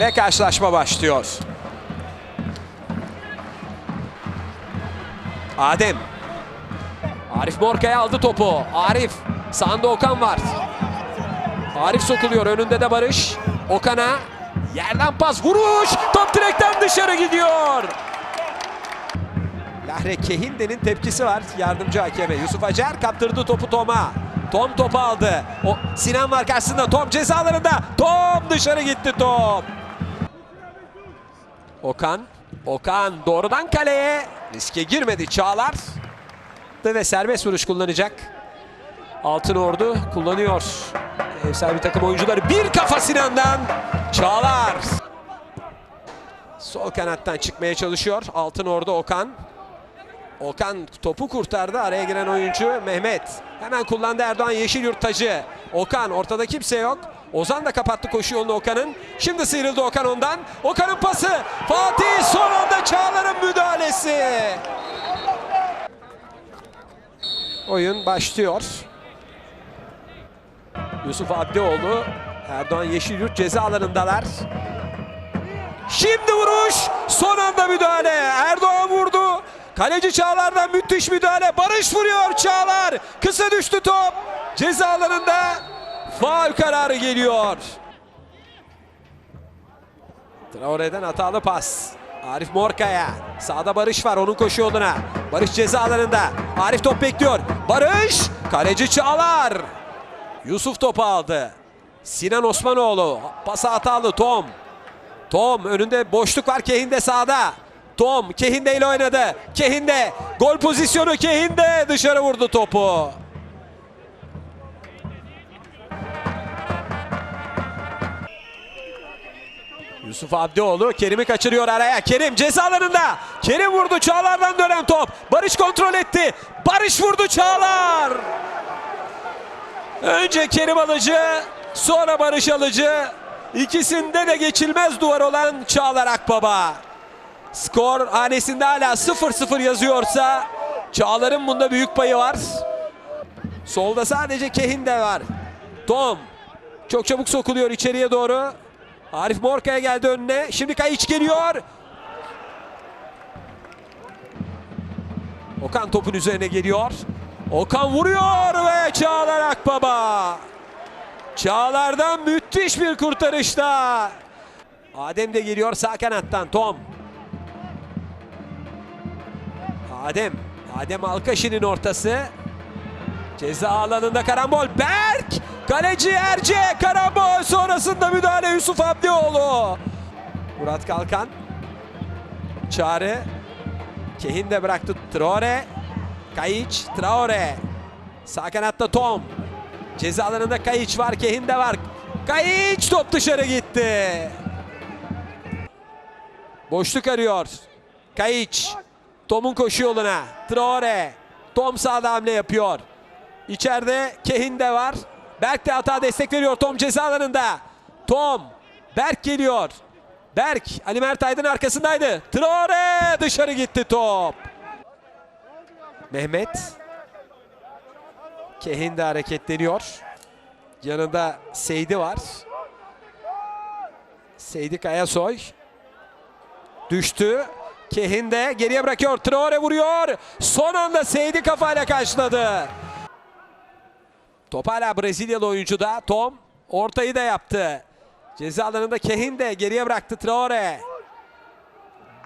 Ve karşılaşma başlıyor. Adem. Arif Morka'ya aldı topu. Arif. Sağında Okan var. Arif sokuluyor. Önünde de Barış. Okan'a. Yerden pas. Vuruş. Top direkten dışarı gidiyor. Lahre Kehinde'nin tepkisi var yardımcı hakeme. Yusuf Acar kaptırdı topu Tom'a. Tom topu aldı. O Sinan var karşısında. Tom cezalarında. Tom dışarı gitti top. Okan. Okan doğrudan kaleye. Riske girmedi Çağlar. Ve serbest vuruş kullanacak. Altın Ordu kullanıyor. Ev sahibi takım oyuncuları bir kafa Sinan'dan. Çağlar. Sol kanattan çıkmaya çalışıyor. Altın Ordu Okan. Okan topu kurtardı. Araya giren oyuncu Mehmet. Hemen kullandı Erdoğan Yeşilyurt tacı. Okan ortada kimse yok. Ozan da kapattı koşu yolunu Okan'ın. Şimdi sıyrıldı Okan ondan. Okan'ın pası. Fatih son anda Çağlar'ın müdahalesi. Oyun başlıyor. Yusuf Abdioğlu, Erdoğan Yeşilyurt ceza alanındalar. Şimdi vuruş. Son anda müdahale. Erdoğan vurdu. Kaleci Çağlar'dan müthiş müdahale. Barış vuruyor Çağlar. Kısa düştü top. Ceza faul kararı geliyor. Traore'den hatalı pas. Arif Morka'ya. Sağda Barış var onun koşu yoluna. Barış ceza alanında. Arif top bekliyor. Barış. Kaleci Çağlar. Yusuf topu aldı. Sinan Osmanoğlu. Pası hatalı Tom. Tom önünde boşluk var Kehinde sağda. Tom Kehinde ile oynadı. Kehinde gol pozisyonu Kehinde dışarı vurdu topu. Yusuf Abdioğlu Kerim'i kaçırıyor araya. Kerim cezalarında. Kerim vurdu Çağlar'dan dönen top. Barış kontrol etti. Barış vurdu Çağlar. Önce Kerim Alıcı, sonra Barış Alıcı. İkisinde de geçilmez duvar olan Çağlar Akbaba. Skor hanesinde hala 0-0 yazıyorsa Çağlar'ın bunda büyük payı var. Solda sadece Kehin de var. Tom çok çabuk sokuluyor içeriye doğru. Arif Morka'ya geldi önüne. Şimdi Kayiç geliyor. Okan topun üzerine geliyor. Okan vuruyor ve Çağlar Akbaba. Çağlar'dan müthiş bir kurtarışta. Adem de geliyor sağ kanattan Tom. Adem. Adem Alkaşi'nin ortası. Ceza alanında karambol. Berk. Kaleci Erce. Karambol sonrasında müdahale Yusuf Abdioğlu. Murat Kalkan. Çağrı. Kehin de bıraktı Traore. Kayiç. Traore. Sağ kanatta Tom. Ceza alanında Kayiç var. Kehin de var. Kayiç top dışarı gitti. Boşluk arıyor. Kayiç. Tom'un koşu yoluna. Traore. Tom sağda hamle yapıyor. İçeride Kehin de var. Berk de hata destek veriyor Tom ceza alanında. Tom. Berk geliyor. Berk Ali Mert Aydın arkasındaydı. Traore dışarı gitti top. Mehmet. Kehin de hareketleniyor. Yanında Seydi var. Seydi Kayasoy. Düştü. Kehin de geriye bırakıyor. Traore vuruyor. Son anda Seydi kafayla karşıladı. Top hala Brezilyalı oyuncuda. Tom ortayı da yaptı. Ceza alanında Kehin de geriye bıraktı Traore.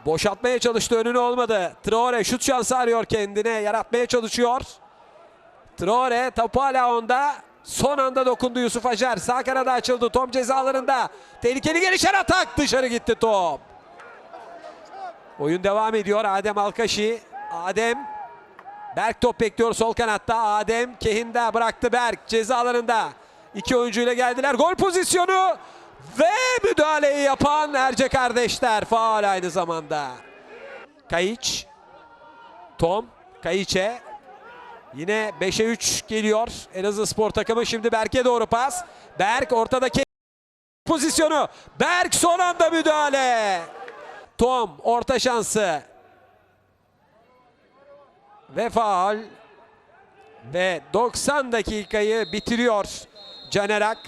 Boşaltmaya çalıştı önünü olmadı. Traore şut şansı arıyor kendine. Yaratmaya çalışıyor. Traore topu hala onda. Son anda dokundu Yusuf Acar. Sağ kanada açıldı. Tom cezalarında. Tehlikeli gelişen atak. Dışarı gitti top. Oyun devam ediyor. Adem Alkaşi. Adem. Berk top bekliyor sol kanatta. Adem Kehin'de bıraktı Berk. Ceza alanında. İki oyuncuyla geldiler. Gol pozisyonu. Ve müdahaleyi yapan Erce kardeşler. Faal aynı zamanda. Kayiç. Tom. Kayiç'e. Yine 5'e 3 geliyor. Elazığ spor takımı. Şimdi Berk'e doğru pas. Berk ortadaki pozisyonu. Berk son anda müdahale. Tom orta şansı. Ve faal. Ve 90 dakikayı bitiriyor Caner Ak.